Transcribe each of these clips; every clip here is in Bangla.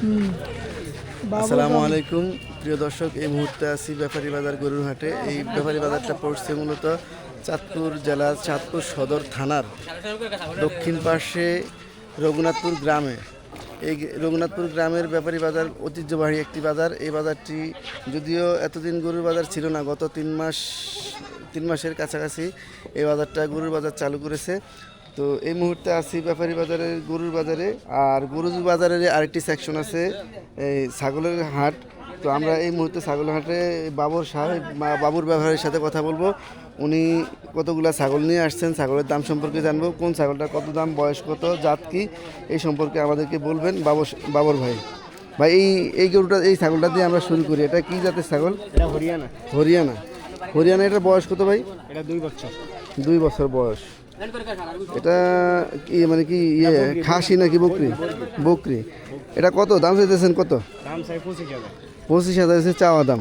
আসসালামু আলাইকুম প্রিয় দর্শক এই মুহূর্তে আছি ব্যাপারী বাজার গরুর হাটে এই ব্যাপারী বাজারটা পড়ছে মূলত চাঁদপুর জেলার চাঁদপুর সদর থানার দক্ষিণ পাশে রঘুনাথপুর গ্রামে। এই রঘুনাথপুর গ্রামের ব্যাপারী বাজার ঐতিহ্যবাহী একটি বাজার। এই বাজারটি যদিও এতদিন গরুর বাজার ছিল না গত তিন মাস তিন মাসের কাছাকাছি এই বাজারটা গরুর বাজার চালু করেছে। তো এই মুহূর্তে আছি ব্যাপারী বাজারে গরুর বাজারে। আর গরুর বাজারের আরেকটি সেকশন আছে এই ছাগলের হাট। তো আমরা এই মুহূর্তে ছাগলের হাটে বাবুর সাহেব বাবুর ব্যবহারের সাথে কথা বলব। উনি কতগুলা ছাগল নিয়ে আসছেন ছাগলের দাম সম্পর্কে জানব। কোন ছাগলটা কত দাম বয়স কত জাত কি এই সম্পর্কে আমাদেরকে বলবেন বাবর বাবর ভাই। ভাই এই এই গরুটা এই ছাগলটা দিয়ে আমরা শুরু করি। এটা কি জাতের ছাগল? এটা হরিয়ানা। হরিয়ানা। হরিয়ানা এটার বয়স কত ভাই? এটা দুই বছর। দুই বছর বয়স। এটা কি মানে কি ইয়ে খাসি নাকি বকরি? বকরি। এটা কত? দাম চাইতেছেন কত? দাম চাই পঁচিশ হাজার। হচ্ছে চাওয়া দাম।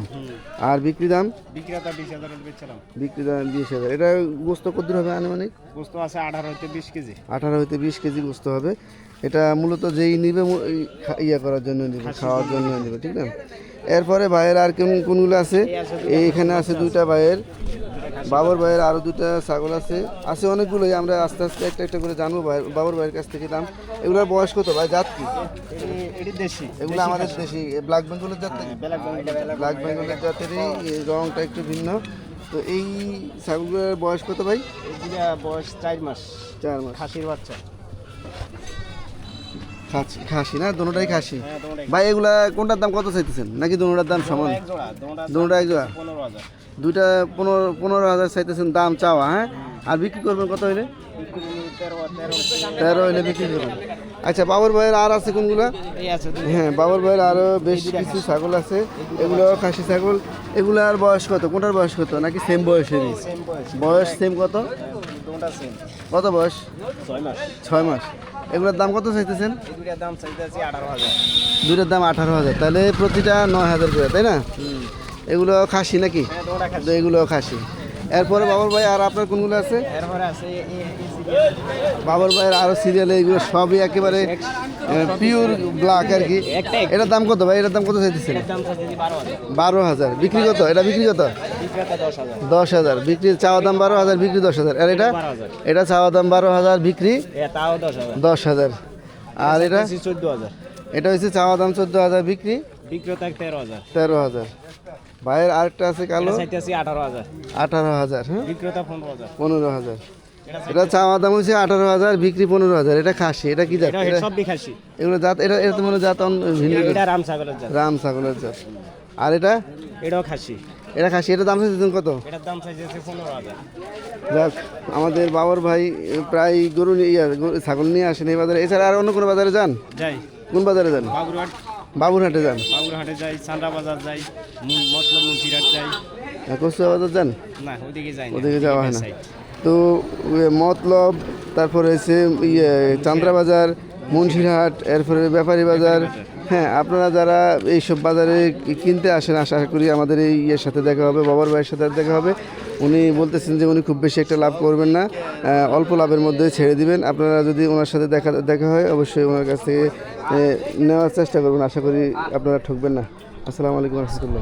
আর বিক্রি দাম? বিক্রেতা বিশ হাজার বিক্রি দাম বিশ হাজার। এটা গোস্ত কত হবে আনুমানিক? বস্তু আছে আঠারো হইতে বিশ কেজি। আঠারো হইতে বিশ কেজি গোস্ত হবে। এটা মূলত যেই নিবে ইয়া করার জন্য নিবে খাওয়ার জন্য নিবে ঠিক না? এরপরে ভাইয়ের আর কেমন কোনগুলো আছে? এইখানে আছে দুইটা ভাইয়ের। বাবর ভাইয়ের আরও দুটা ছাগল আছে। আছে অনেকগুলোই আমরা আস্তে আস্তে একটা একটা করে জানব ভাই বাবর ভাইয়ের কাছ থেকে দাম। এগুলোর বয়স কত ভাই? জাত কি? দেশি। এগুলো আমাদের দেশি ব্ল্যাক বেঙ্গলের জাত ব্ল্যাক বেঙ্গলের জাতেরই এই রংটা একটু ভিন্ন। তো এই ছাগলগুলোর বয়স কত ভাই? বয়স চার মাস। চার মাস। খাসির বাচ্চা। খাসি খাসি না? দুটোটাই খাসি। ভাই এগুলা কোনটার দাম কত চাইতেছেন? নাকি দুটোটার দাম সমান? জোড়া এক জোড়া? দুইটা পনেরো পনেরো হাজার চাইতেছেন দাম চাওয়া হ্যাঁ? আর বিক্রি করবেন কত হইলে? তেরো হইলে বিক্রি করবেন। আচ্ছা বাবর ভাইয়ের আর আছে কোনগুলা? হ্যাঁ বাবর ভাইয়ের আরও বেশ কিছু ছাগল আছে। এগুলো খাসি ছাগল। এগুলার বয়স কত? কোনটার বয়স কত? নাকি সেম বয়সেরই? সেম বয়স। বয়স সেম কত? কত বয়স? ছয় মাস। ছয় মাস। এগুলোর দাম কত চাইতেছেন? দুইটার দাম আঠারো হাজার। দুইটার দাম আঠারো হাজার। তাহলে প্রতিটা নয় হাজার করে তাই না? এগুলো খাসি নাকি? হ্যাঁ এগুলো খাসি। এরপরে বাবর ভাই আর আপনার কোনগুলো আছে? এরপরে আছে। বাবর ভাইয়ের আরও সিরিয়ালে এগুলো সবই একেবারে পিওর ব্ল্যাক আর কি। এটার দাম কত ভাই? এটার দাম কত চাইতেছেন? বারো হাজার। বিক্রি কত? এটা বিক্রি কত? দশ হাজার। বিক্রি চাওয়া দাম বারো হাজার বিক্রি দশ হাজার। আর এটা? এটা চাওয়া দাম বারো হাজার বিক্রি দশ হাজার। আর এটা? চোদ্দ হাজার। এটা হচ্ছে চাওয়া দাম চোদ্দ হাজার বিক্রি বিক্রেতা তেরো হাজার। তেরো হাজার। ভাইয়ের আরেকটা আছে কালো? আঠারো হাজার। আঠারো হাজার হ্যাঁ? বিক্রেতা পনেরো হাজার। পনেরো হাজার। এটা চাওয়া দাম হচ্ছে আঠারো হাজার বিক্রি পনেরো হাজার। এটা খাসি এটা কি জাত? এগুলো জাত এটা এটা তো মনে জাত ভিন্ন। রাম ছাগলের জাত। রাম ছাগলের জাত। আর এটা? এটাও খাসি। এটা খাসি এটা দাম চাইছেন কত? এটার দাম চাইছে পনেরো হাজার। যাক আমাদের বাবার ভাই প্রায় গরু নিয়ে ইয়া, ছাগল নিয়ে আসেন এই বাজারে। এছাড়া আর অন্য কোনো বাজারে যান? যাই। কোন বাজারে যান? বাবুরহাট বাবুরহাটে যান। বাবুরহাটে যাই চান্ডা বাজার যাই মতলব মুন্সিরহাট যাই। কচুয়া বাজার যান? না ওইদিকে যাই ওদিকে যাওয়া হয় না। তো মতলব, তারপরে হচ্ছে ইয়ে চান্দ্রা বাজার মুন্সিরহাট, এরপরে ব্যাপারী বাজার। হ্যাঁ আপনারা যারা এইসব বাজারে কিনতে আসেন, আশা করি আমাদের এই ইয়ের সাথে দেখা হবে, বাবার ভাইয়ের সাথে দেখা হবে। উনি বলতেছেন যে উনি খুব বেশি একটা লাভ করবেন না। অল্প লাভের মধ্যে ছেড়ে দিবেন। আপনারা যদি ওনার সাথে দেখা দেখা হয়, অবশ্যই ওনার কাছ থেকে নেওয়ার চেষ্টা করবেন। আশা করি আপনারা ঠকবেন না। আসসালামু আলাইকুম রহমতুল্লাহ।